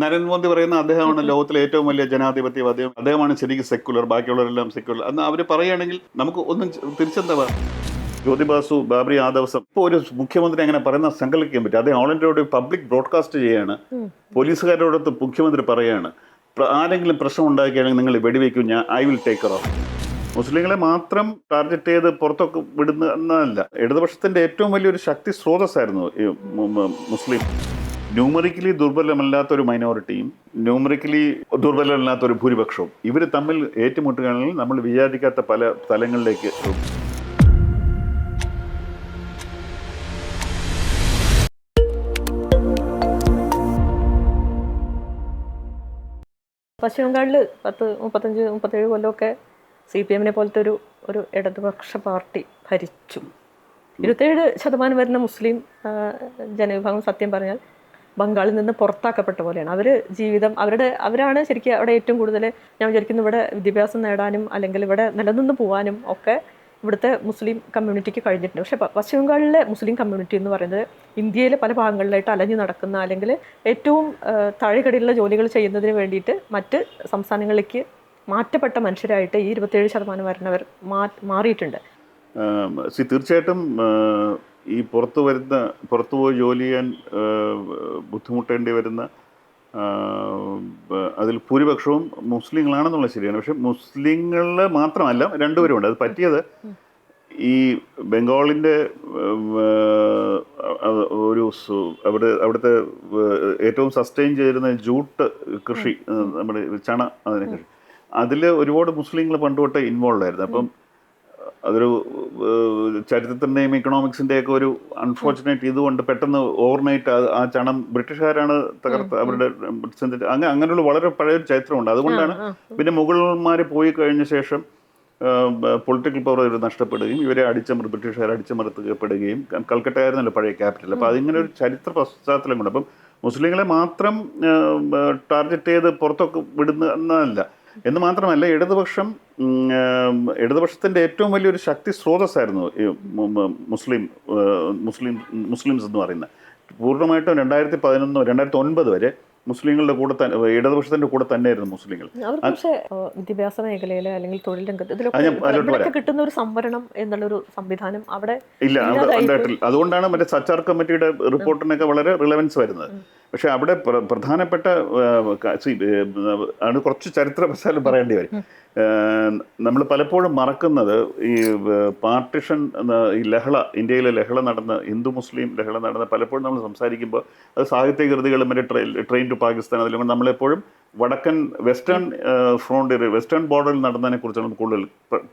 നരേന്ദ്രമോദി പറയുന്ന അദ്ദേഹമാണ് ലോകത്തിലെ ഏറ്റവും വലിയ ജനാധിപത്യവാദി അദ്ദേഹമാണ് ശരിക്കും സെക്യുലർ ബാക്കിയുള്ളവരെല്ലാം സെക്യുലർ എന്ന് അവർ പറയുകയാണെങ്കിൽ നമുക്ക് ഒന്നും തിരിച്ചെന്താ ജ്യോതിബാസു ബാബറി ആ ദിവസം ഇപ്പോൾ ഒരു മുഖ്യമന്ത്രി അങ്ങനെ പറയുന്ന സങ്കല്പിക്കാൻ പറ്റും അദ്ദേഹം ഓൾ ഇന്ത്യയോട് പബ്ലിക് ബ്രോഡ്കാസ്റ്റ് ചെയ്യാണ് പോലീസുകാരോടൊത്ത് മുഖ്യമന്ത്രി പറയാണ് ആരെങ്കിലും പ്രശ്നം ഉണ്ടാക്കിയാണെങ്കിൽ നിങ്ങൾ വെടിവെക്കും ഞാൻ ഐ വിൽ ടേക്ക് ഓഫ് മുസ്ലിങ്ങളെ മാത്രം ടാർഗറ്റ് ചെയ്ത് പുറത്തൊക്കെ വിടുന്ന എന്നല്ല. ഇടതുപക്ഷത്തിന്റെ ഏറ്റവും വലിയൊരു ശക്തി സ്രോതസ്സായിരുന്നു ഈ മുസ്ലിം. ന്യൂമറിക്കലി ദുർബലമല്ലാത്ത ഒരു മൈനോറിറ്റിയും ന്യൂമറിക്കലി ദുർബലമല്ലാത്ത ഒരു ഭൂരിപക്ഷവും ഇവർ തമ്മിൽ ഏറ്റുമുട്ടുകയാണെങ്കിൽ നമ്മൾ വിചാരിക്കാത്ത പല തലങ്ങളിലേക്ക് പശ്ചിമ ബംഗാളിൽ പത്ത് മുപ്പത്തഞ്ച് മുപ്പത്തേഴ് കൊല്ലമൊക്കെ സി പി എമ്മിനെ പോലത്തെ ഒരു ഒരു ഇടതുപക്ഷ പാർട്ടി ഭരിച്ചു. ഇരുപത്തേഴ് ശതമാനം വരുന്ന മുസ്ലിം ജനവിഭാഗം സത്യം പറഞ്ഞാൽ ബംഗാളിൽ നിന്ന് പുറത്താക്കപ്പെട്ട പോലെയാണ്. അവർ ജീവിതം അവരുടെ അവരാണ് ശരിക്കും അവിടെ ഏറ്റവും കൂടുതൽ ഞാൻ വിചാരിക്കുന്നു ഇവിടെ വിദ്യാഭ്യാസം നേടാനും അല്ലെങ്കിൽ ഇവിടെ നിലനിന്ന് പോകാനും ഒക്കെ ഇവിടുത്തെ മുസ്ലിം കമ്മ്യൂണിറ്റിക്ക് കഴിഞ്ഞിട്ടുണ്ട്. പക്ഷേ പശ്ചിമ ബംഗാളിലെ മുസ്ലിം കമ്മ്യൂണിറ്റി എന്ന് പറയുന്നത് ഇന്ത്യയിലെ പല ഭാഗങ്ങളിലായിട്ട് അലഞ്ഞു നടക്കുന്ന അല്ലെങ്കിൽ ഏറ്റവും താഴെക്കടിയിലുള്ള ജോലികൾ ചെയ്യുന്നതിന് വേണ്ടിയിട്ട് മറ്റ് സംസ്ഥാനങ്ങളിലേക്ക് മാറ്റപ്പെട്ട മനുഷ്യരായിട്ട് ഈ ഇരുപത്തേഴ് ശതമാനം വരുന്നവർ മാറിയിട്ടുണ്ട്. തീർച്ചയായിട്ടും ഈ പുറത്തു വരുന്ന പുറത്തു പോയി ജോലി ചെയ്യാൻ ബുദ്ധിമുട്ടേണ്ടി വരുന്ന അതിൽ ഭൂരിപക്ഷവും മുസ്ലിങ്ങളാണെന്നുള്ളത് ശരിയാണ്. പക്ഷെ മുസ്ലിങ്ങൾ മാത്രമല്ല രണ്ടുപേരുമുണ്ട് അത് പറ്റിയത് ഈ ബംഗാളിന്റെ ഒരു അവിടെ അവിടുത്തെ ഏറ്റവും സസ്റ്റെയിൻ ചെയ്തിരുന്ന ജൂട്ട് കൃഷി നമ്മുടെ ചണ അതിനെ കൃഷി. അതിൽ ഒരുപാട് മുസ്ലിങ്ങൾ പണ്ട് തൊട്ടേ ഇൻവോൾവ് ആയിരുന്നു. അപ്പം അതൊരു ചരിത്രത്തിന്റെയും ഇക്കണോമിക്സിന്റെയൊക്കെ ഒരു അൺഫോർച്ചുനേറ്റ് ഇതുകൊണ്ട് പെട്ടെന്ന് ഓവർനൈറ്റ് ആ ചണം ബ്രിട്ടീഷുകാരാണ് തകർത്ത് അവരുടെ അങ്ങനെ അങ്ങ അങ്ങനെയുള്ള വളരെ പഴയൊരു ചരിത്രമുണ്ട്. അതുകൊണ്ടാണ് പിന്നെ മുഗളന്മാർ പോയി കഴിഞ്ഞ ശേഷം പൊളിറ്റിക്കൽ പവർ ഇവർ നഷ്ടപ്പെടുകയും ഇവരെ അടിച്ചമർ ബ്രിട്ടീഷുകാർ അടിച്ചമർത്തപ്പെടുകയും കൽക്കട്ടയായിരുന്നല്ലോ കൽക്കട്ട പഴയ ക്യാപിറ്റൽ അപ്പോൾ അതിങ്ങനെ ഒരു ചരിത്ര പശ്ചാത്തലം കൊണ്ട്. അപ്പം മുസ്ലിങ്ങളെ മാത്രം ടാർഗറ്റ് ചെയ്ത് പുറത്തൊക്കെ വിടുന്നതല്ല എന്ന് മാത്രമല്ല ഇടതുപക്ഷം ഇടതുപക്ഷത്തിന്റെ ഏറ്റവും വലിയൊരു ശക്തി സ്രോതസ്സായിരുന്നു മുസ്ലിം മുസ്ലിം മുസ്ലിംസ് എന്ന് പറയുന്നത്. പൂർണമായിട്ടും രണ്ടായിരത്തി പതിനൊന്ന് രണ്ടായിരത്തി ഒൻപത് വരെ മുസ്ലിങ്ങളുടെ കൂടെ തന്നെ ഇടതുപക്ഷത്തിന്റെ കൂടെ തന്നെയായിരുന്നു മുസ്ലിങ്ങൾ. പക്ഷേ വിദ്യാഭ്യാസ മേഖലയിൽ അല്ലെങ്കിൽ തൊഴിൽ രംഗത്ത് ഇതിലൊക്കെ കിട്ടുന്ന ഒരു സംവരണം എന്നുള്ള ഒരു സംവിധാനം അവിടെ ഇല്ല അതുകൊണ്ടാണ് മറ്റേ സച്ചാർ കമ്മിറ്റിയുടെ റിപ്പോർട്ടിനൊക്കെ വളരെ റിലവൻസ് വരുന്നത്. പക്ഷെ അവിടെ പ്രധാനപ്പെട്ട ആണ് കുറച്ച് ചരിത്ര പ്രശ്നം പറയേണ്ടി വരും. നമ്മൾ പലപ്പോഴും മറക്കുന്നത് ഈ പാർട്ടിഷൻ ഈ ലഹള ഇന്ത്യയിലെ ലഹള നടന്ന ഹിന്ദു മുസ്ലിം ലഹള നടന്ന പലപ്പോഴും നമ്മൾ സംസാരിക്കുമ്പോൾ അത് സാഹിത്യ കൃതികൾ മറ്റേ ട്രെയിൻ ട്രെയിൻ ടു പാകിസ്ഥാൻ അതിലും നമ്മളെപ്പോഴും വടക്കൻ വെസ്റ്റേൺ ഫ്രോണ്ടിയർ വെസ്റ്റേൺ ബോർഡറിൽ നടന്നതിനെ കുറിച്ചാണ് കൂടുതൽ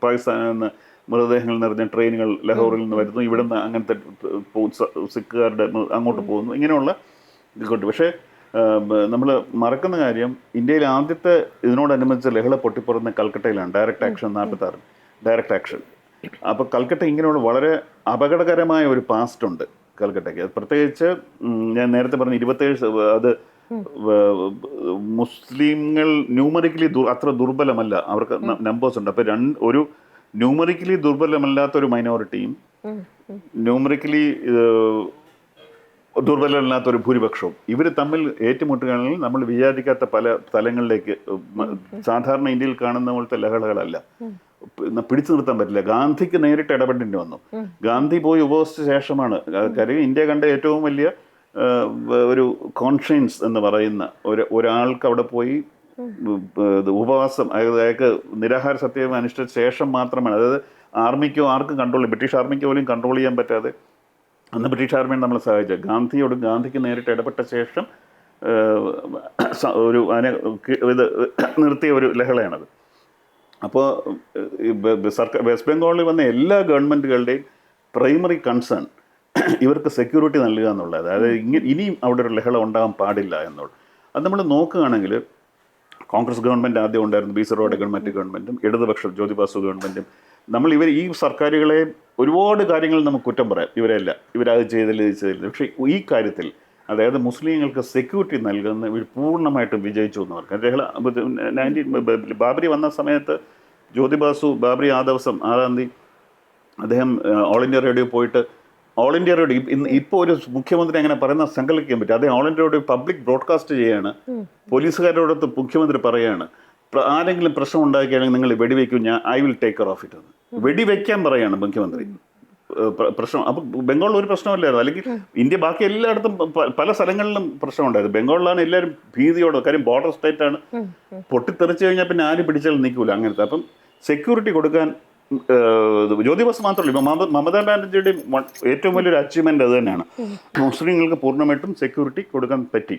പാകിസ്ഥാനിൽ നിന്ന് മൃതദേഹങ്ങൾ നിറഞ്ഞ ട്രെയിനുകൾ ലഹോറിൽ നിന്ന് വരുന്നു ഇവിടുന്ന് അങ്ങനത്തെ സിഖുകാരുടെ അങ്ങോട്ട് പോകുന്നു ഇങ്ങനെയുള്ള ഇതുകൊണ്ട് പക്ഷേ നമ്മൾ മറക്കുന്ന കാര്യം ഇന്ത്യയിൽ ആദ്യത്തെ ഇതിനോടനുബന്ധിച്ച് ലഹള പൊട്ടിപ്പുറന്ന കൽക്കട്ടയിലാണ് ഡയറക്റ്റ് ആക്ഷൻ നാൽപ്പത്തി ആറ് ഡയറക്റ്റ് ആക്ഷൻ അപ്പോൾ കൽക്കട്ട ഇങ്ങനെയുള്ള വളരെ അപകടകരമായ ഒരു പാസ്റ്റ് ഉണ്ട് കൽക്കട്ടയ്ക്ക്. പ്രത്യേകിച്ച് ഞാൻ നേരത്തെ പറഞ്ഞ ഇരുപത്തേഴ് അത് മുസ്ലിങ്ങൾ ന്യൂമറിക്കലി അത്ര ദുർബലമല്ല. അവർക്ക് നമ്പേഴ്സ് ഉണ്ട്. അപ്പോൾ രണ്ട് ഒരു ന്യൂമറിക്കലി ദുർബലമല്ലാത്ത ഒരു മൈനോറിറ്റിയും. ന്യൂമറിക്കലി ദുർബലമല്ലാത്ത ഒരു ഭൂരിപക്ഷവും. ഇവർ തമ്മിൽ ഏറ്റുമുട്ടുകയാണെങ്കിൽ നമ്മൾ വിചാരിക്കാത്ത പല തലങ്ങളിലേക്ക് സാധാരണ ഇന്ത്യയിൽ കാണുന്ന പോലത്തെ ലഹളകളല്ല. പിടിച്ചു നിർത്താൻ പറ്റില്ല. ഗാന്ധിക്ക് നേരിട്ട് ഇടപെടേണ്ടി വന്നു. ഗാന്ധി പോയി ഉപവസിച്ച ശേഷമാണ്. കാര്യം ഇന്ത്യ കണ്ട ഏറ്റവും വലിയ ഒരു കോൺഷ്യൻസ് എന്ന് പറയുന്ന ഒരു ഒരാൾക്ക് അവിടെ പോയി ഉപവാസം അതായത് അയാൾക്ക് നിരാഹാര സത്യം അനുഷ്ഠിച്ച ശേഷം മാത്രമാണ്. അതായത് ആർമിക്കോ ആർക്കും കൺട്രോൾ ബ്രിട്ടീഷ് ആർമിക്ക് പോലും കൺട്രോൾ ചെയ്യാൻ പറ്റാതെ അന്ന് ബ്രിട്ടീഷ് ആർമിയാണ് നമ്മളെ സഹായിച്ചത് ഗാന്ധിയോട് ഗാന്ധിക്ക് നേരിട്ട് ഇടപെട്ട ശേഷം ഒരു അതിനെ ഇത് നിർത്തിയ ഒരു ലഹളയാണത്. അപ്പോൾ സർക്കാർ വെസ്റ്റ് ബംഗാളിൽ വന്ന എല്ലാ ഗവൺമെന്റുകളുടെയും പ്രൈമറി കൺസേൺ ഇവർക്ക് സെക്യൂരിറ്റി നൽകുക എന്നുള്ളത്. അതായത് ഇങ്ങനെ ഇനിയും അവിടെ ഒരു ലഹള ഉണ്ടാകാൻ പാടില്ല എന്നുള്ളത്. അത് നമ്മൾ നോക്കുകയാണെങ്കിൽ കോൺഗ്രസ് ഗവൺമെന്റ് ആദ്യം ഉണ്ടായിരുന്നു. ബി സറോയുടെ ഗവൺമെന്റ് ഗവൺമെന്റും ഇടതുപക്ഷം ജ്യോതിബാസു ഗവൺമെന്റും നമ്മൾ ഇവർ ഈ സർക്കാരുകളെ ഒരുപാട് കാര്യങ്ങൾ നമുക്ക് കുറ്റം പറയാം. ഇവരെല്ല ഇവരത് ചെയ്തില്ല ഇത് ചെയ്തില്ല. പക്ഷേ ഈ കാര്യത്തിൽ അതായത് മുസ്ലിങ്ങൾക്ക് സെക്യൂരിറ്റി നൽകുന്ന ഇവർ പൂർണമായിട്ടും വിജയിച്ചു എന്ന് പറഞ്ഞു ലഹള നയന്റീൻ ബാബരി വന്ന സമയത്ത് ജ്യോതിബാസു ബാബരി ആ ദിവസം ആറാം തീയതി അദ്ദേഹം ഓൾ ഇന്ത്യ റേഡിയോ പോയിട്ട് ഓൾ ഇന്ത്യ റേഡിയോ ഇന്ന് ഇപ്പോൾ ഒരു മുഖ്യമന്ത്രി അങ്ങനെ പറയുന്ന സങ്കല്പിക്കാൻ പറ്റും. അദ്ദേഹം all India radio public broadcast ചെയ്യാണ്. പോലീസുകാരോടൊത്ത് മുഖ്യമന്ത്രി പറയുകയാണ് ആരെങ്കിലും പ്രശ്നം ഉണ്ടാക്കിയാണെങ്കിൽ നിങ്ങൾ വെടിവെക്കും ഞാൻ I will take care of it എന്ന്. വെടിവെക്കാൻ പറയാണ് മുഖ്യമന്ത്രി. പ്രശ്നം അപ്പം ബംഗാളിൽ ഒരു പ്രശ്നമില്ലായിരുന്നു. അല്ലെങ്കിൽ ഇന്ത്യ ബാക്കി എല്ലായിടത്തും പല സ്ഥലങ്ങളിലും പ്രശ്നമുണ്ടായിരുന്നു. ബംഗാളിലാണ് എല്ലാവരും ഭീതിയോടെ കാര്യം ബോർഡർ സ്റ്റേറ്റ് ആണ്. പൊട്ടിത്തെറിച്ചു കഴിഞ്ഞാൽ പിന്നെ ആരും പിടിച്ചാൽ നിൽക്കൂല അങ്ങനത്തെ. അപ്പം സെക്യൂരിറ്റി കൊടുക്കാൻ ഏഹ്, ജ്യോതി ബസ് മാത്രമല്ല ഇപ്പം മമതാ ബാനർജിയുടെ ഏറ്റവും വലിയൊരു അച്ചീവ്മെന്റ് അത് തന്നെയാണ്. മുസ്ലിങ്ങൾക്ക് പൂർണമായിട്ടും സെക്യൂരിറ്റി കൊടുക്കാൻ പറ്റി.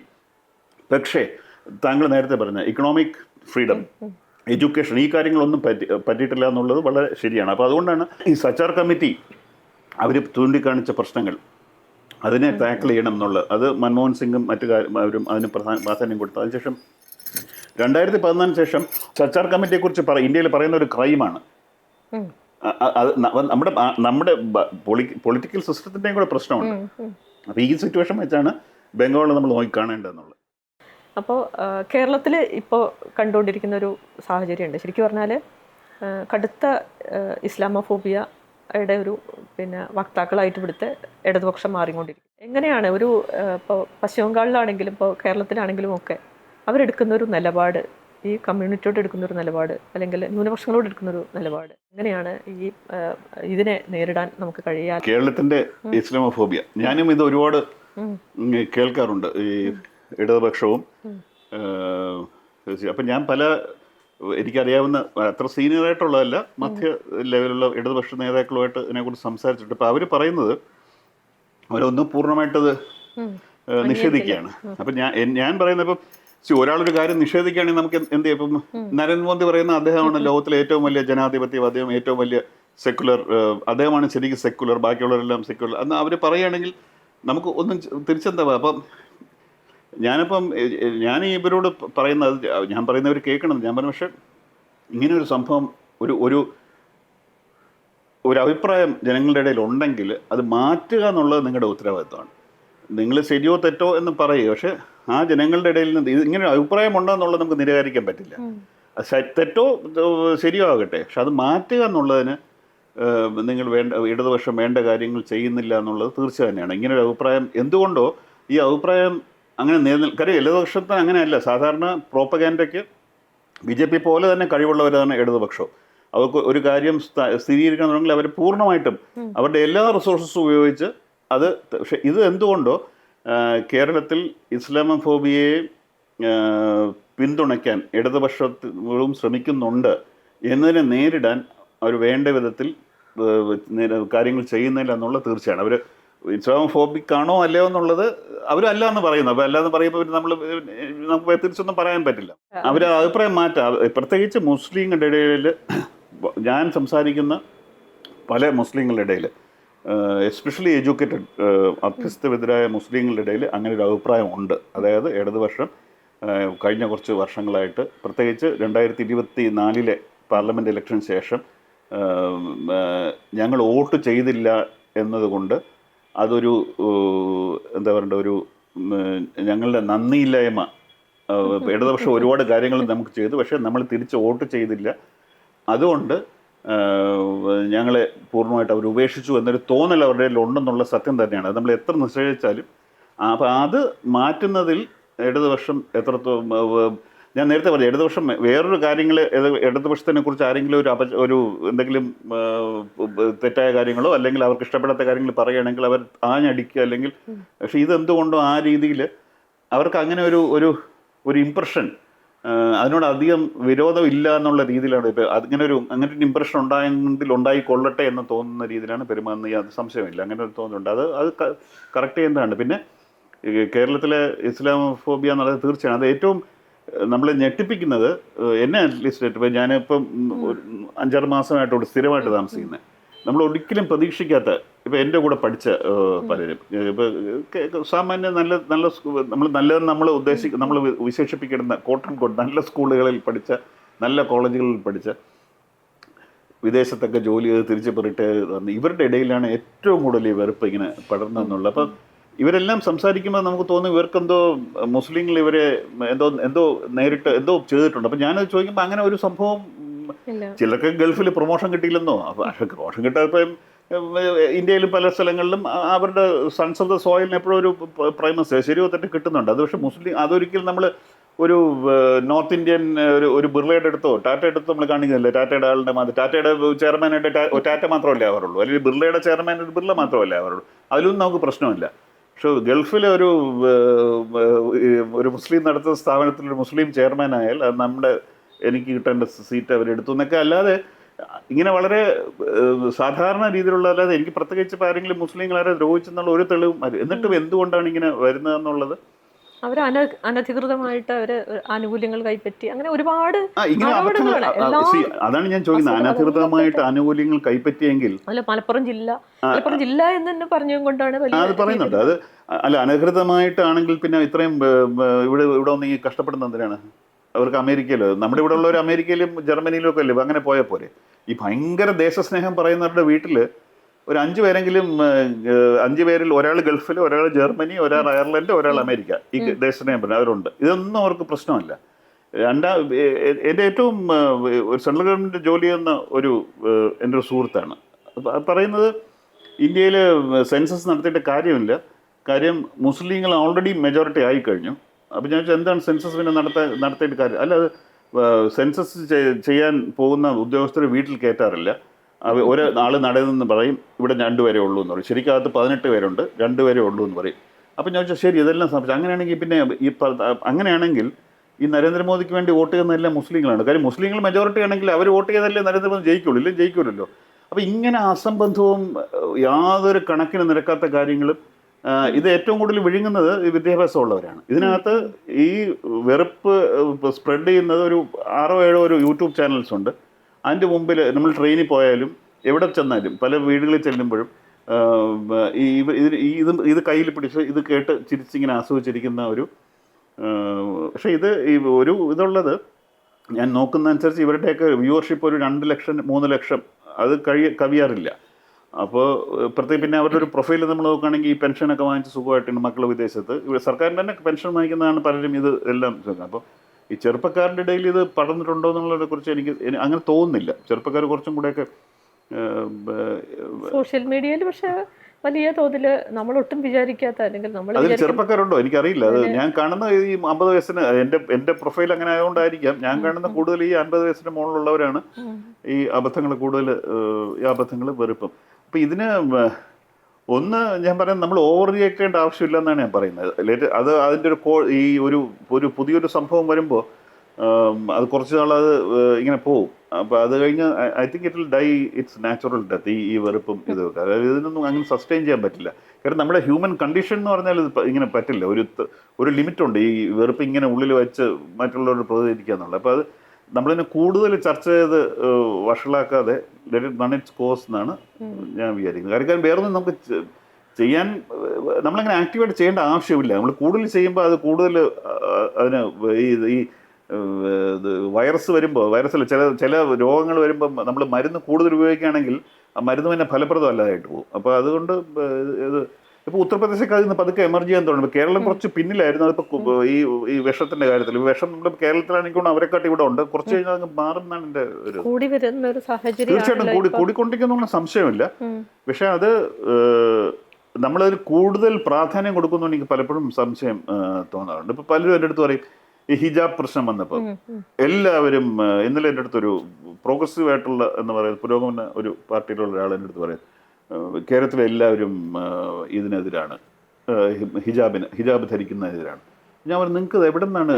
പക്ഷേ താങ്കൾ നേരത്തെ പറഞ്ഞ ഇക്കണോമിക് ഫ്രീഡം എഡ്യൂക്കേഷൻ ഈ കാര്യങ്ങളൊന്നും പറ്റി പറ്റിയിട്ടില്ല എന്നുള്ളത് വളരെ ശരിയാണ്. അപ്പോൾ അതുകൊണ്ടാണ് ഈ സച്ചാർ കമ്മിറ്റി അവർ ചൂണ്ടിക്കാണിച്ച പ്രശ്നങ്ങൾ. അതിനെ ടാക്കിൾ ചെയ്യണം എന്നുള്ളത്. അത് മൻമോഹൻ സിംഗും മറ്റു കാര്യം അവരും അതിന് പ്രധാന പ്രാധാന്യം കൊടുത്തു. അതിനുശേഷം രണ്ടായിരത്തി പതിനാലിന് ശേഷം സച്ചാർ കമ്മിറ്റിയെക്കുറിച്ച് പറ ഇന്ത്യയിൽ പറയുന്ന ഒരു ക്രൈമാണ്. അത് നമ്മുടെ നമ്മുടെ പൊളിറ്റിക്കൽ സിസ്റ്റത്തിന്റെയും കൂടെ പ്രശ്നമുണ്ട്. അപ്പോൾ ഈ സിറ്റുവേഷൻ വെച്ചാണ് ബംഗാളിൽ നമ്മൾ നോക്കി കാണേണ്ടതെന്നുള്ളത് അപ്പോൾ കേരളത്തിൽ ഇപ്പോൾ കണ്ടുകൊണ്ടിരിക്കുന്ന ഒരു സാഹചര്യമുണ്ട്. ശരിക്കും പറഞ്ഞാൽ കടുത്ത ഇസ്ലാമോഫോബിയ ഇസ്ലാമോഫോബിയയുടെ ഒരു പിന്നെ വക്താക്കളായിട്ട് ഇവിടുത്തെ ഇടതുപക്ഷം മാറിക്കൊണ്ടിരിക്കും എങ്ങനെയാണ് ഒരു ഇപ്പോൾ പശ്ചിമ ബംഗാളിലാണെങ്കിലും ഇപ്പോൾ കേരളത്തിലാണെങ്കിലും ഒക്കെ അവരെടുക്കുന്ന ഒരു നിലപാട് ഈ കമ്മ്യൂണിറ്റിയോട് എടുക്കുന്ന ഒരു നിലപാട് അല്ലെങ്കിൽ ന്യൂനപക്ഷങ്ങളോട് എടുക്കുന്ന ഒരു നിലപാട് എങ്ങനെയാണ് ഈ ഇതിനെ നേരിടാൻ നമുക്ക് കഴിയാ കേരളത്തിന്റെ ഇസ്ലാമോഫോബിയ. ഞാനും ഇത് ഒരുപാട് കേൾക്കാറുണ്ട്. ഈ ഇടതുപക്ഷവും അപ്പം ഞാൻ പല എനിക്കറിയാവുന്ന അത്ര സീനിയറായിട്ടുള്ളതല്ല മധ്യ ലെവലുള്ള ഇടതുപക്ഷ നേതാക്കളുമായിട്ട് ഇതിനെക്കുറിച്ച് സംസാരിച്ചിട്ട്. അപ്പം അവർ പറയുന്നത് അവരൊന്നും പൂർണമായിട്ടത് നിഷേധിക്കുകയാണ്. അപ്പം ഞാൻ ഞാൻ പറയുന്നത് ഇപ്പം ഒരാളൊരു കാര്യം നിഷേധിക്കുകയാണെങ്കിൽ നമുക്ക് എന്ത് ചെയ്യും? ഇപ്പം നരേന്ദ്രമോദി പറയുന്ന അദ്ദേഹമാണ് ലോകത്തിലെ ഏറ്റവും വലിയ ജനാധിപത്യം അദ്ദേഹം ഏറ്റവും വലിയ സെക്കുലർ അദ്ദേഹമാണ് ശരിക്കും സെക്കുലർ ബാക്കിയുള്ളവരെല്ലാം സെക്കുലർ അന്ന് അവർ പറയുകയാണെങ്കിൽ നമുക്ക് ഒന്നും തിരിച്ചെന്താ? അപ്പം ഞാനിപ്പം ഞാൻ ഇവരോട് പറയുന്നത് ഞാൻ പറയുന്നവർ കേൾക്കണം ഞാൻ പറഞ്ഞു പക്ഷേ ഇങ്ങനെ ഒരു സംഭവം ഒരു ഒരു ഒരു അഭിപ്രായം ജനങ്ങളുടെ ഇടയിൽ ഉണ്ടെങ്കിൽ അത് മാറ്റുക എന്നുള്ളത് നിങ്ങളുടെ ഉത്തരവാദിത്തമാണ് നിങ്ങൾ ശരിയോ തെറ്റോ എന്ന് പറയുക പക്ഷേ ആ ജനങ്ങളുടെ ഇടയിൽ നിന്ന് ഇത് ഇങ്ങനെ ഒരു അഭിപ്രായം ഉണ്ടോ എന്നുള്ളത് നമുക്ക് നിരാകരിക്കാൻ പറ്റില്ല. തെറ്റോ ശരിയോ ആകട്ടെ പക്ഷെ അത് മാറ്റുക എന്നുള്ളതിന് നിങ്ങൾ വേണ്ട ഇടതുപക്ഷം വേണ്ട കാര്യങ്ങൾ ചെയ്യുന്നില്ല എന്നുള്ളത് തീർച്ച തന്നെയാണ്. ഇങ്ങനെ ഒരു അഭിപ്രായം എന്തുകൊണ്ടോ ഈ അഭിപ്രായം അങ്ങനെ നിലനിൽ കാര്യം ഇടതുപക്ഷത്തിന് അങ്ങനെയല്ല. സാധാരണ പ്രോപ്പഗാൻഡയ്ക്ക് ബി ജെ പി പോലെ തന്നെ കഴിവുള്ളവരാണ് ഇടതുപക്ഷം. അവർക്ക് ഒരു കാര്യം സ്ഥിരീകരിക്കണമെന്നുണ്ടെങ്കിൽ അവർ പൂർണമായിട്ടും അവരുടെ എല്ലാ റിസോഴ്സസും ഉപയോഗിച്ച് അത് പക്ഷെ ഇത് എന്തുകൊണ്ടോ കേരളത്തിൽ ഇസ്ലാമോഫോബിയയെ പിന്തുണയ്ക്കാൻ ഇടതുപക്ഷവും ശ്രമിക്കുന്നുണ്ട് എന്നതിനെ നേരിടാൻ അവർ വേണ്ട വിധത്തിൽ കാര്യങ്ങൾ ചെയ്യുന്നില്ല എന്നുള്ളത് തീർച്ചയാണ്. അവർ ഇസ്ലാമോഫോബിക് ആണോ അല്ലയോ എന്നുള്ളത് അവരല്ല എന്ന് പറയുന്നു. അപ്പോൾ അല്ലാന്ന് പറയുമ്പോൾ നമ്മൾ നമുക്ക് തിരിച്ചൊന്നും പറയാൻ പറ്റില്ല. അവർ അഭിപ്രായം മാറ്റാം. പ്രത്യേകിച്ച് മുസ്ലിങ്ങളുടെ ഇടയിൽ ഞാൻ സംസാരിക്കുന്ന പല മുസ്ലിങ്ങളുടെ ഇടയിൽ എസ്പെഷ്യലി എഡ്യൂക്കേറ്റഡ് അഭ്യസ്തവിധരായ മുസ്ലിങ്ങളുടെ ഇടയിൽ അങ്ങനെ ഒരു അഭിപ്രായം ഉണ്ട്. അതായത് ഇടതുപക്ഷം കഴിഞ്ഞ കുറച്ച് വർഷങ്ങളായിട്ട് പ്രത്യേകിച്ച് രണ്ടായിരത്തി ഇരുപത്തി നാലിലെ പാർലമെന്റ് ഇലക്ഷന് ശേഷം ഞങ്ങൾ വോട്ട് ചെയ്തില്ല എന്നതുകൊണ്ട് അതൊരു എന്താ പറയണ്ട ഒരു ഞങ്ങളുടെ നന്ദിയില്ലായ്മ. ഇടതുപക്ഷം ഒരുപാട് കാര്യങ്ങൾ നമുക്ക് ചെയ്തു പക്ഷേ നമ്മൾ തിരിച്ച് വോട്ട് ചെയ്തില്ല. അതുകൊണ്ട് ഞങ്ങളെ പൂർണമായിട്ട് അവർ ഉപേക്ഷിച്ചു എന്നൊരു തോന്നൽ അവരുടെ ഉണ്ടെന്നുള്ള സത്യം തന്നെയാണ്. അത് നമ്മൾ എത്ര നിശ്ചയിച്ചാലും അപ്പോൾ അത് മാറ്റുന്നതിൽ ഇടതുപക്ഷം എത്രത്തോളം ഞാൻ നേരത്തെ പറഞ്ഞു ഇടതുപക്ഷം വേറൊരു കാര്യങ്ങൾ ഇടതുപക്ഷത്തിനെ കുറിച്ച് ആരെങ്കിലും ഒരു അപ ഒരു എന്തെങ്കിലും തെറ്റായ കാര്യങ്ങളോ അല്ലെങ്കിൽ അവർക്ക് ഇഷ്ടപ്പെടാത്ത കാര്യങ്ങൾ പറയുകയാണെങ്കിൽ അവർ ആഞ്ഞടിക്കുക അല്ലെങ്കിൽ പക്ഷേ ഇതെന്തുകൊണ്ടോ ആ രീതിയിൽ അവർക്ക് അങ്ങനെ ഒരു ഒരു ഒരു ഇമ്പ്രഷൻ അതിനോട് അധികം വിരോധം ഇല്ല എന്നുള്ള രീതിയിലാണ് ഇപ്പോൾ അങ്ങനെ ഒരു അങ്ങനെ ഒരു ഇമ്പ്രഷൻ ഉണ്ടായെങ്കിൽ ഉണ്ടായിക്കൊള്ളട്ടെ എന്ന് തോന്നുന്ന രീതിയിലാണ് പെരുമാറുന്നത്. അത് സംശയമില്ല. അങ്ങനെ ഒരു തോന്നുന്നുണ്ട് അത് അത് കറക്റ്റ് ചെയ്യുന്നതാണ്. പിന്നെ കേരളത്തിലെ ഇസ്ലാമോഫോബിയ എന്നുള്ളത് തീർച്ചയാണ് അത് ഏറ്റവും നമ്മളെ ഞെട്ടിപ്പിക്കുന്നത് എന്നെ അറ്റ്ലീസ്റ്റ് ഇപ്പം ഞാനിപ്പം അഞ്ചാറ് മാസമായിട്ട് ഇവിടെ സ്ഥിരമായിട്ട് താമസിക്കുന്നത് നമ്മൾ ഒരിക്കലും പ്രതീക്ഷിക്കാത്ത ഇപ്പം എന്റെ കൂടെ പഠിച്ച പലരും. ഇപ്പം സാമാന്യ നല്ല നല്ല നമ്മൾ നല്ലതെന്ന് നമ്മൾ ഉദ്ദേശിക്കുന്ന നമ്മൾ വിശേഷിപ്പിക്കുന്ന കോട്ടൺ കോട്ട് നല്ല സ്കൂളുകളിൽ പഠിച്ച നല്ല കോളേജുകളിൽ പഠിച്ച വിദേശത്തൊക്കെ ജോലി ചെയ്ത് തിരിച്ച് പോയിട്ട് വന്ന് ഇവരുടെ ഇടയിലാണ് ഏറ്റവും കൂടുതൽ ഈ വെറുപ്പ് ഇങ്ങനെ പടർന്നെന്നുള്ളത് അപ്പം ഇവരെല്ലാം സംസാരിക്കുമ്പോൾ നമുക്ക് തോന്നും ഇവർക്കെന്തോ മുസ്ലിങ്ങൾ ഇവരെ എന്തോ എന്തോ നേരിട്ട് എന്തോ ചെയ്തിട്ടുണ്ട്. അപ്പം ഞാനത് ചോദിക്കുമ്പോൾ അങ്ങനെ ഒരു സംഭവം ചിലർക്ക് ഗൾഫിൽ പ്രൊമോഷൻ കിട്ടിയില്ലെന്നോ? പക്ഷേ പ്രൊമോഷൻ കിട്ടാത്തപ്പം ഇന്ത്യയിലും പല സ്ഥലങ്ങളിലും അവരുടെ സൺസ് ഓഫ് ദ സോയിലിന് എപ്പോഴും ഒരു പ്രൈമസ് ശരിയോ തെറ്റ് കിട്ടുന്നുണ്ട്. അത് പക്ഷേ മുസ്ലിം അതൊരിക്കലും നമ്മൾ ഒരു നോർത്ത് ഇന്ത്യൻ ഒരു ഒരു ബിർളയുടെ അടുത്തോ ടാറ്റ എടുത്തോ നമ്മൾ കാണിക്കുന്നില്ല. ടാറ്റയുടെ ആളുടെ മാത്രം ടാറ്റയുടെ ചെയർമാനായിട്ട് ടാറ്റ മാത്രമല്ലേ ആവാറുള്ളൂ. അല്ലെങ്കിൽ ബിർളയുടെ ചെയർമാൻ ബിർള മാത്രമല്ലേ അവരുള്ളൂ അതിലൊന്നും നമുക്ക് പ്രശ്നമില്ല. പക്ഷേ ഗൾഫിലെ ഒരു ഒരു മുസ്ലിം നടത്തുന്ന സ്ഥാപനത്തിൽ ഒരു മുസ്ലിം ചെയർമാൻ ആയാൽ അത് നമ്മുടെ എനിക്ക് കിട്ടേണ്ട സീറ്റ് അവരെടുത്തു എന്നൊക്കെ അല്ലാതെ ഇങ്ങനെ വളരെ സാധാരണ രീതിയിലുള്ള അല്ലാതെ എനിക്ക് പ്രത്യേകിച്ച് ആരെങ്കിലും മുസ്ലിങ്ങളെ ദ്രോഹിച്ചെന്നുള്ള ഒരു തെളിവും എന്നിട്ടും എന്തുകൊണ്ടാണ് ഇങ്ങനെ വരുന്നതെന്നുള്ളത്? അവർ അന അനധികൃതമായിട്ട് അവർ ആനുകൂല്യങ്ങൾ കൈപ്പറ്റി അങ്ങനെ ഒരുപാട് അതാണ് ഞാൻ ചോദിക്കുന്നത്. അനധികൃതമായിട്ട് ആനുകൂല്യങ്ങൾ കൈപ്പറ്റിയെങ്കിൽ അല്ല മലപ്പുറം ജില്ല. മലപ്പുറം ജില്ല എന്ന് തന്നെ പറഞ്ഞുകൊണ്ടാണ് അത് പറയുന്നുണ്ട്. അത് അല്ല അനധികൃതമായിട്ടാണെങ്കിൽ പിന്നെ ഇത്രയും ഇവിടെ ഇവിടെ ഒന്ന് ഈ കഷ്ടപ്പെടുന്ന എന്തിനാണ്? അവർക്ക് അമേരിക്കയിൽ നമ്മുടെ ഇവിടെ ഉള്ളവർ അമേരിക്കയിലും ജർമ്മനിയിലും ഒക്കെ അല്ലേ? അങ്ങനെ പോയാൽ പോരെ. ഈ ഭയങ്കര ദേശസ്നേഹം പറയുന്നവരുടെ വീട്ടിൽ ഒരു അഞ്ച് പേരെങ്കിലും അഞ്ച് പേരിൽ ഒരാൾ ഗൾഫിൽ ഒരാൾ ജർമ്മനി ഒരാൾ അയർലൻഡ് ഒരാൾ അമേരിക്ക. ഈ ദേശസ്നേഹം പറഞ്ഞു അവരുണ്ട്. ഇതൊന്നും അവർക്ക് പ്രശ്നമല്ല. രണ്ടാ എന്റെ ഏറ്റവും ഒരു സെൻട്രൽ ഗവൺമെന്റ് ജോലി ചെയ്യുന്ന ഒരു എന്റെ ഒരു സുഹൃത്താണ്. പറയുന്നത് ഇന്ത്യയിൽ സെൻസസ് നടത്തിയിട്ട് കാര്യമില്ല. കാര്യം മുസ്ലിങ്ങൾ ഓൾറെഡി മെജോറിറ്റി ആയി കഴിഞ്ഞു അപ്പോൾ ഞാൻ ചോദിച്ചാൽ എന്താണ് സെൻസസ് പിന്നെ നടത്താൻ നടത്തിയിട്ട് കാര്യം? അല്ല സെൻസസ് ചെയ്യാൻ പോകുന്ന ഉദ്യോഗസ്ഥർ വീട്ടിൽ കയറ്റാറില്ല. ഒരു ആൾ നടന്നെന്ന് പറയും ഇവിടെ രണ്ടുപേരേ ഉള്ളൂ എന്ന് പറയും. ശരിക്കും അകത്ത് പതിനെട്ട് പേരുണ്ട് രണ്ടുപേരേ ഉള്ളൂ എന്ന് പറയും. അപ്പം ഞാൻ ചോദിച്ചാൽ ശരി ഇതെല്ലാം സംഭവിച്ചു അങ്ങനെയാണെങ്കിൽ പിന്നെ ഈ അങ്ങനെയാണെങ്കിൽ ഈ നരേന്ദ്രമോദിക്ക് വേണ്ടി വോട്ട് ചെയ്യുന്നതെല്ലാം മുസ്ലിങ്ങളാണ്. കാര്യം മുസ്ലിങ്ങൾ മെജോറിറ്റി ആണെങ്കിൽ അവർ വോട്ട് ചെയ്തല്ലേ നരേന്ദ്രമോദി ജയിക്കുള്ളൂ ഇല്ലെങ്കിൽ ജയിക്കുമല്ലോ അപ്പോൾ ഇങ്ങനെ അസംബന്ധവും യാതൊരു കണക്കിന് നിരക്കാത്ത കാര്യങ്ങളും ഇത് ഏറ്റവും കൂടുതൽ വിഴുങ്ങുന്നത് വിദ്യാഭ്യാസമുള്ളവരാണ്. ഇതിനകത്ത് ഈ വെറുപ്പ് സ്പ്രെഡ് ചെയ്യുന്നത് ഒരു ആറോ ഏഴോ ഒരു യൂട്യൂബ് ചാനൽസ് ഉണ്ട്. അതിന്റെ മുമ്പിൽ നമ്മൾ ട്രെയിനിൽ പോയാലും എവിടെ ചെന്നാലും പല വീടുകളിൽ ചെല്ലുമ്പോഴും ഈ ഇത് ഇത് ഇത് കയ്യിൽ പിടിച്ച് ഇത് കേട്ട് ചിരിച്ചിങ്ങനെ ആസ്വദിച്ചിരിക്കുന്ന ഒരു പക്ഷേ ഇത് ഈ ഒരു ഇതുള്ളത് ഞാൻ നോക്കുന്ന അനുസരിച്ച് ഇവരുടെയൊക്കെ വ്യൂവർഷിപ്പ് ഒരു രണ്ട് ലക്ഷം മൂന്ന് ലക്ഷം അത് കഴിയ കവിയാറില്ല. അപ്പോൾ പ്രത്യേകം പിന്നെ അവരുടെ ഒരു പ്രൊഫൈൽ നമ്മൾ നോക്കുകയാണെങ്കിൽ ഈ പെൻഷനൊക്കെ വാങ്ങിച്ച് സുഖമായിട്ടുണ്ട് മക്കൾ വിദേശത്ത്. ഇവിടെ സർക്കാരിന്റെ തന്നെ പെൻഷൻ വാങ്ങിക്കുന്നതാണ് പലരും ഇത് എല്ലാം അപ്പോൾ ഈ ചെറുപ്പക്കാരുടെ ഇടയിൽ ഇത് പടർന്നിട്ടുണ്ടോ എന്നുള്ളതിനെ കുറിച്ച് എനിക്ക് അങ്ങനെ തോന്നുന്നില്ല. ചെറുപ്പക്കാർ കുറച്ചും കൂടെയൊക്കെ സോഷ്യൽ മീഡിയയിൽ പക്ഷേ വലിയ തോതിൽ നമ്മൾ ഒട്ടും വിചാരിക്കാത്ത അല്ലെങ്കിൽ നമ്മൾ അതിൽ ചെറുപ്പക്കാരുണ്ടോ? എനിക്കറിയില്ല. അത് ഞാൻ കാണുന്ന ഈ അമ്പത് വയസ്സിന് എന്റെ എന്റെ പ്രൊഫൈൽ അങ്ങനെ ആയതുകൊണ്ടായിരിക്കാം. ഞാൻ കാണുന്ന കൂടുതൽ ഈ അൻപത് വയസ്സിന് മുകളിലുള്ളവരാണ്. ഈ അബദ്ധങ്ങൾ കൂടുതൽ ഈ അബദ്ധങ്ങൾ വെറുപ്പം. അപ്പം ഇതിന് ഒന്ന് ഞാൻ പറയാം നമ്മൾ ഓവർ റിയാക്ട് ചെയ്യേണ്ട ആവശ്യമില്ല എന്നാണ് ഞാൻ പറയുന്നത്. അത് അതിന്റെ ഒരു കോ ഈ ഒരു ഒരു പുതിയൊരു സംഭവം വരുമ്പോൾ അത് കുറച്ച് നാൾ അത് ഇങ്ങനെ പോവും. അപ്പോൾ അത് കഴിഞ്ഞ് I think it will die it's natural death ഈ ഈ വെറുപ്പും ഇതൊക്കെ അതായത് ഇതിനൊന്നും അങ്ങനെ സസ്റ്റെയിൻ ചെയ്യാൻ പറ്റില്ല. കാരണം നമ്മുടെ ഹ്യൂമൻ കണ്ടീഷൻ എന്ന് പറഞ്ഞാൽ ഇത് ഇങ്ങനെ പറ്റില്ല. ഒരു ഒരു ഒരു ലിമിറ്റുണ്ട് ഈ വെറുപ്പ് ഇങ്ങനെ ഉള്ളിൽ വെച്ച് മറ്റുള്ളവരോട് പ്രതികരിക്കുക എന്നുള്ളത് അപ്പോൾ അത് നമ്മളിതിനെ കൂടുതൽ ചർച്ച ചെയ്ത് വഷളാക്കാതെ റൺ ഇറ്റ്സ് കോസ് എന്നാണ് ഞാൻ വിചാരിക്കുന്നത്. കാര്യം വേറെ വേറൊന്നും നമുക്ക് ചെയ്യാൻ നമ്മളങ്ങനെ ആക്ടിവേറ്റ് ചെയ്യേണ്ട ആവശ്യമില്ല. നമ്മൾ കൂടുതൽ ചെയ്യുമ്പോൾ അത് കൂടുതൽ അതിന് ഈ വൈറസ് വരുമ്പോൾ വൈറസിൽ ചില ചില രോഗങ്ങൾ വരുമ്പോൾ നമ്മൾ മരുന്ന് കൂടുതൽ ഉപയോഗിക്കുകയാണെങ്കിൽ ആ മരുന്ന് പിന്നെ ഫലപ്രദമല്ലാതായിട്ട് പോകും. അപ്പോൾ അതുകൊണ്ട് ഇത് ഇപ്പോൾ ഉത്തർപ്രദേശിൽ അതിൽ നിന്ന് പതുക്കെ എമർജ് ചെയ്യാൻ തുടങ്ങി. കേരളം കുറച്ച് പിന്നിലായിരുന്നു. അതിപ്പോൾ ഈ ഈ വിഷത്തിന്റെ കാര്യത്തിൽ. വിഷം നമ്മുടെ കേരളത്തിലാണെങ്കിൽ അവരെക്കാട്ടി ഇവിടെ ഉണ്ട്. കുറച്ച് കഴിഞ്ഞാൽ അങ്ങ് മാറും എന്നാണ് എന്റെ ഒരു കൂടി വരുന്ന ഒരു സാഹചര്യം തീർച്ചയായിട്ടും കൂടി കൂടിക്കൊണ്ടിരിക്കുന്ന സംശയമില്ല. പക്ഷെ അത് നമ്മളതിൽ കൂടുതൽ പ്രാധാന്യം കൊടുക്കുന്നു എനിക്ക് പലപ്പോഴും സംശയം തോന്നാറുണ്ട്. ഇപ്പൊ പലരും എന്റെ അടുത്ത് പറയും ഈ ഹിജാബ് പ്രശ്നം വന്നപ്പോൾ എല്ലാവരും ഇന്നലെ എന്റെ അടുത്തൊരു പ്രോഗ്രസീവ് ആയിട്ടുള്ള എന്ന് പറയുന്നത് പുരോഗമന ഒരു പാർട്ടിയിലുള്ള ഒരാൾ എന്റെ അടുത്ത് പറയും ഏഹ്, കേരളത്തിലെ എല്ലാവരും ഇതിനെതിരാണ്. ഹിജാബിന് ഹിജാബ് ധരിക്കുന്നതിനെതിരാണ്. ഞാൻ പറഞ്ഞു നിങ്ങൾക്ക് എവിടെ നിന്നാണ്?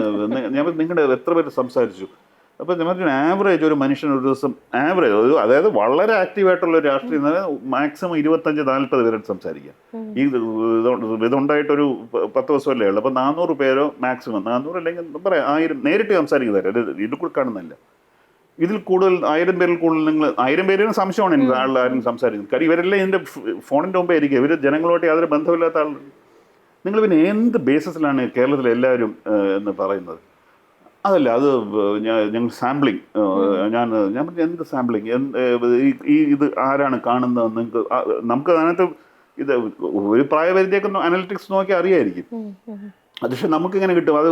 ഞാൻ പറഞ്ഞു, നിങ്ങളുടെ എത്ര പേര് സംസാരിച്ചു? അപ്പോൾ ഞാൻ പറഞ്ഞു ആവറേജ് ഒരു മനുഷ്യൻ ഒരു ദിവസം ആവറേജ് ഒരു അതായത് വളരെ ആക്റ്റീവായിട്ടുള്ള ഒരു രാഷ്ട്രീയം മാക്സിമം ഇരുപത്തഞ്ച് നാൽപ്പത് പേരോട് സംസാരിക്കുക ഈ ഇത് ഇതുണ്ടായിട്ടൊരു പത്ത് ദിവസമല്ലേ ഉള്ളൂ. അപ്പോൾ നാനൂറ് പേരോ മാക്സിമം നാനൂറ് അല്ലെങ്കിൽ പറയാം ആയിരം നേരിട്ട് സംസാരിക്കുന്നതല്ല ഇതിൽ കൊടുക്കാണെന്നല്ല കാണുന്നില്ല ഇതിൽ കൂടുതൽ ആയിരം പേരിൽ കൂടുതൽ നിങ്ങൾ ആയിരം പേരിന് സംശയമാണ് എനിക്ക് ആരും സംസാരിക്കുന്നത്. കാര്യം ഇവരെല്ലാം ഇതിന്റെ ഫോണിന്റെ മുമ്പേ ഇരിക്കുക ഇവർ ജനങ്ങളുമായിട്ട് യാതൊരു ബന്ധമില്ലാത്ത ആൾ നിങ്ങൾ പിന്നെ എന്ത് ബേസിസിലാണ് കേരളത്തിലെ എല്ലാവരും എന്ന് പറയുന്നത്? അതല്ല അത് ഞാൻ ഞങ്ങൾ സാമ്പിളിങ് ഞാൻ ഞാൻ പറഞ്ഞു എന്ത് സാമ്പിളിങ് ഈ ഇത് ആരാണ് കാണുന്നത് നിങ്ങൾക്ക് നമുക്ക് അതിനകത്ത് ഇത് ഒരു പ്രായപരിധിയൊക്കെ അനലിറ്റിക്സ് നോക്കി അറിയായിരിക്കും. അത് പക്ഷെ നമുക്ക് ഇങ്ങനെ കിട്ടും. അത്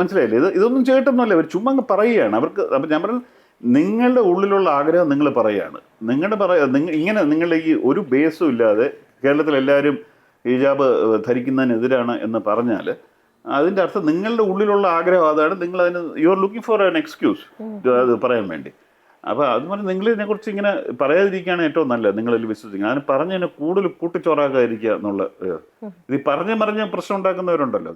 മനസ്സിലായില്ലേ? ഇത് ഇതൊന്നും ചെയ്തിട്ടൊന്നുമല്ല അവർ ചുമ്മാ അങ്ങ് പറയുകയാണ്. അവർക്ക് അപ്പം ഞാൻ പറഞ്ഞു നിങ്ങളുടെ ഉള്ളിലുള്ള ആഗ്രഹം നിങ്ങൾ പറയാണ്. നിങ്ങളുടെ പറയ നിങ്ങൾ ഇങ്ങനെ നിങ്ങളുടെ ഈ ഒരു ബേസും ഇല്ലാതെ കേരളത്തിൽ എല്ലാവരും ഹിജാബ് ധരിക്കുന്നതിനെതിരാണ് എന്ന് പറഞ്ഞാൽ അതിന്റെ അർത്ഥം നിങ്ങളുടെ ഉള്ളിലുള്ള ആഗ്രഹം അതാണ്. നിങ്ങൾ അതിന് you are looking for an excuse അത് പറയാൻ വേണ്ടി. അപ്പോൾ അത് പറഞ്ഞ് നിങ്ങൾ ഇതിനെക്കുറിച്ച് ഇങ്ങനെ പറയാതിരിക്കുകയാണ് ഏറ്റവും നല്ലത്. നിങ്ങളിൽ വിശ്വസിക്കുക അതിന് പറഞ്ഞതിനെ കൂടുതൽ കൂട്ടിച്ചോറാക്കാതിരിക്കുക എന്നുള്ള. ഇത് പറഞ്ഞു പറഞ്ഞ് പറഞ്ഞ് പ്രശ്നം ഉണ്ടാക്കുന്നവരുണ്ടല്ലോ.